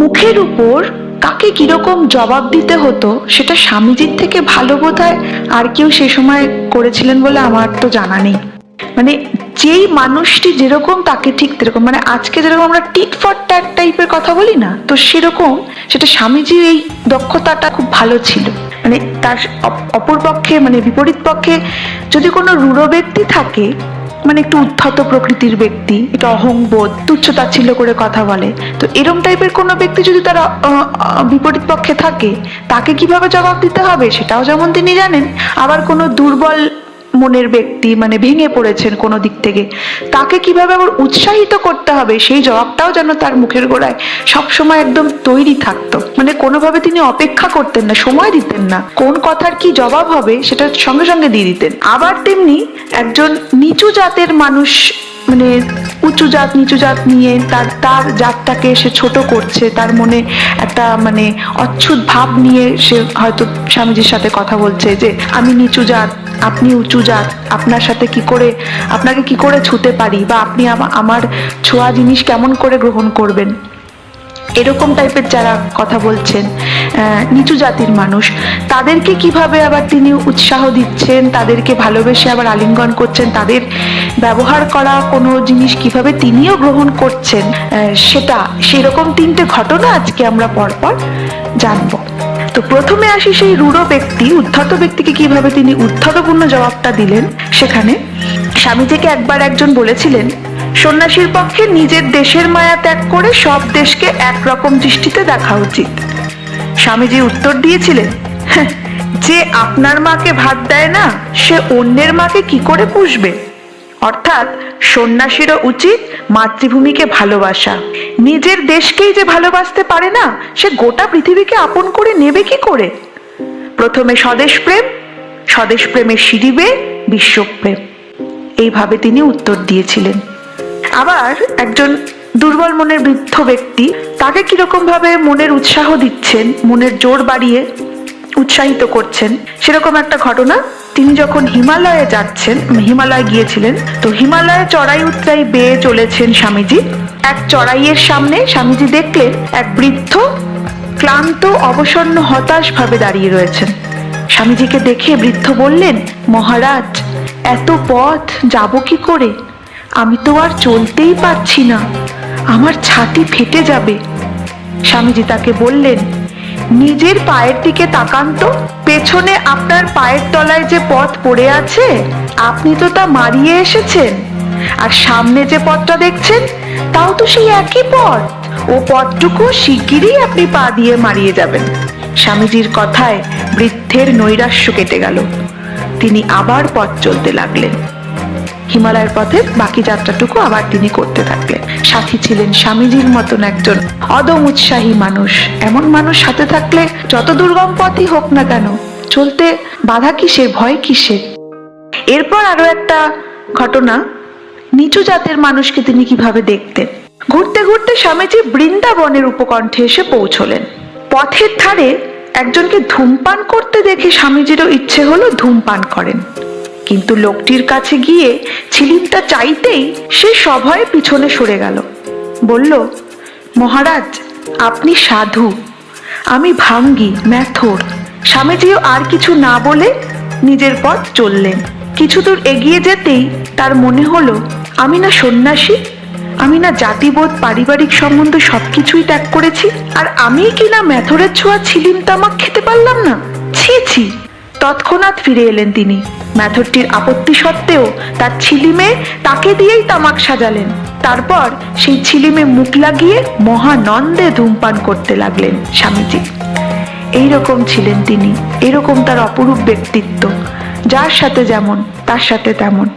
মুখের উপর কাকে কীরকম জবাব দিতে হতো, সেটা স্বামীজির থেকে ভালো বোধ আর কেউ সে সময় করেছিলেন বলে আমার তো জানা নেই। মানে যেই মানুষটি যেরকম তাকে ঠিক সেরকম মানে আজকে যেরকম আমরা টিট ফর ট্যাট টাইপের কথা বলি না, তো সেরকম সেটা স্বামীজির এই দক্ষতাটা খুব ভালো ছিল। মানে তার অপর পক্ষে মানে বিপরীত পক্ষে যদি কোনো রূঢ় ব্যক্তি থাকে মানে একটু উদ্ধত প্রকৃতির ব্যক্তি একটু অহংবোধ তুচ্ছতাচ্ছিল্য করে কথা বলে। তো এরম টাইপের কোনো ব্যক্তি যদি তারা বিপরীত পক্ষে থাকে, তাকে কীভাবে জবাব দিতে হবে সেটাও যেমন তিনি জানেন, আবার কোনো দুর্বল মনের ব্যক্তি মানে ভেঙে পড়েছেন কোনো দিক থেকে। তাকে কীভাবে আবার উৎসাহিত করতে হবে, সেই জবাবটাও যেন তার মুখের গোড়ায় সবসময় একদম তৈরি থাকতো। মানে কোনোভাবে তিনি অপেক্ষা করতেন না, সময় দিতেন না। কোন কথার কি জবাব হবে, সেটা সঙ্গে সঙ্গে দিয়ে দিতেন। আবার তেমনি একজন নিচু জাতের মানুষ মানে উঁচু জাত, নিচু জাত নিয়ে তার তার জাতটাকে সে ছোট করছে, তার মনে একটা মানে অচ্ছুত ভাব নিয়ে সে হয়তো স্বামীজির সাথে কথা বলছে যে, আমি নিচু জাত, আপনি উঁচু জাত, আপনার সাথে কি করে, আপনাকে কি করে ছুতে পারি? বা আপনি আমার ছোঁয়া জিনিস কেমন করে গ্রহণ করবেন? এরকম টাইপের যারা কথা বলছেন নিচু জাতির মানুষ, তাদেরকে কীভাবে আবার তিনি উৎসাহ দিচ্ছেন, তাদেরকে ভালোবেসে আবার আলিঙ্গন করছেন, তাদের ব্যবহার করা কোনো জিনিস কীভাবে তিনিও গ্রহণ করছেন সেটা, সেরকম তিনটে ঘটনা আজকে আমরা পরপর জানব। তো প্রথমে আসি সেই রূঢ় ব্যক্তি, উদ্ধত ব্যক্তিকে কীভাবে তিনি উদ্ধতপূর্ণ জবাবটা দিলেন, সেখানে স্বামীজিকে একবার একজন বলেছিলেন সন্ন্যাসীর পক্ষে নিজের দেশের মায়া ত্যাগ করে সব দেশকে একরকম দৃষ্টিতে দেখা উচিত। স্বামীজি উত্তর দিয়েছিলেন "হ্যাঁ, যে আপনার মাকে ভাত দেয় না সে অন্যের মাকে কি করে পুষবে? অর্থাৎ সন্ন্যাসীরও উচিত মাতৃভূমিকে ভালোবাসা। নিজের দেশকেই যে ভালোবাসতে পারে না সে গোটা পৃথিবীকে আপন করে নেবে কি করে? প্রথমে স্বদেশ প্রেম স্বদেশ প্রেমের সিঁড়িবে বিশ্বপ্রেম। এইভাবে তিনি উত্তর দিয়েছিলেন। আবার একজন দুর্বল মনের বৃদ্ধ ব্যক্তি তাকে কীরকম ভাবে মনের উৎসাহ দিচ্ছেন, মনের জোর বাড়িয়ে উৎসাহিত করছেন, সেরকম একটা ঘটনা তিনি যখন হিমালয়ে যাচ্ছেন, হিমালয় গিয়েছিলেন, তো হিমালয়ে চড়াই উতরাই বেয়ে চলেছেন স্বামীজি। এক চড়াইয়ের সামনে স্বামীজি দেখলেন এক বৃদ্ধ ক্লান্ত, অবসন্ন হতাশ ভাবে দাঁড়িয়ে রয়েছেন। স্বামীজিকে দেখে বৃদ্ধ বললেন, মহারাজ, এত পথ যাব কি করে? আমি তো আর চলতেই পারছি না। আমার ছাতি ফেটে যাবে। স্বামীজি তাকে বললেন, নিজের পায়ের দিকে তাকান তো। পেছনে আপনার পায়ের তলায় যে পথ পড়ে আছে, আপনি তো তা মারিয়ে এসেছেন। আর সামনে যে পথটা দেখছেন, তাও তো সেই একই পথ। ও পথটুকু শিগগিরই আপনি পা দিয়ে মারিয়ে যাবেন। স্বামীজির কথায় বৃদ্ধের নৈরাশ্য কেটে গেল। তিনি আবার পথ চলতে লাগলেন। হিমালয়ের পথে বাকি যাত্রাটুকু আবার তিনি করতে থাকলেন। সাথী ছিলেন স্বামীজির মতন একজন অদম উৎসাহী মানুষ। এমন মানুষ সাথে থাকলে যত দুর্গম পথই হোক না কেন, চলতে বাধা কিসের ভয় কিসের এরপর আরও একটা ঘটনা, নিচু জাতের মানুষকে তিনি কীভাবে দেখতেন? ঘুরতে ঘুরতে স্বামীজি বৃন্দাবনের উপকণ্ঠে এসে পৌঁছলেন। পথের ধারে একজনকে ধূমপান করতে দেখে স্বামীজিরও ইচ্ছে হলো ধূমপান করেন। কিন্তু লোকটির কাছে গিয়ে ছিলিমটা চাইতেই সে সভয়ে পিছনে সরে গেল। বলল, মহারাজ, আপনি সাধু। আমি ভাঙ্গি, ম্যাথর। স্বামীজিও আর কিছু না বলে নিজের পথ চললেন। কিছু দূর এগিয়ে যেতেই তার মনে হলো, আমি না সন্ন্যাসী, আমি না জাতিবোধ, পারিবারিক সম্বন্ধ সবকিছুই ত্যাগ করেছি, আর আমি কি না ম্যাথরের ছোঁয়া ছিলিম তামাক খেতে পারলাম না? ছি ছি। তৎক্ষণাৎ ফিরে এলেন তিনি। ম্যাথরটির আপত্তি সত্ত্বেও তার ছিলিমে তাকে দিয়েই তামাক সাজালেন। তারপর সেই ছিলিমে মুখ লাগিয়ে মহানন্দে ধূমপান করতে লাগলেন স্বামীজি। এইরকম ছিলেন তিনি, এরকম তার অপরূপ ব্যক্তিত্ব। যার সাথে যেমন, তার সাথে তেমন।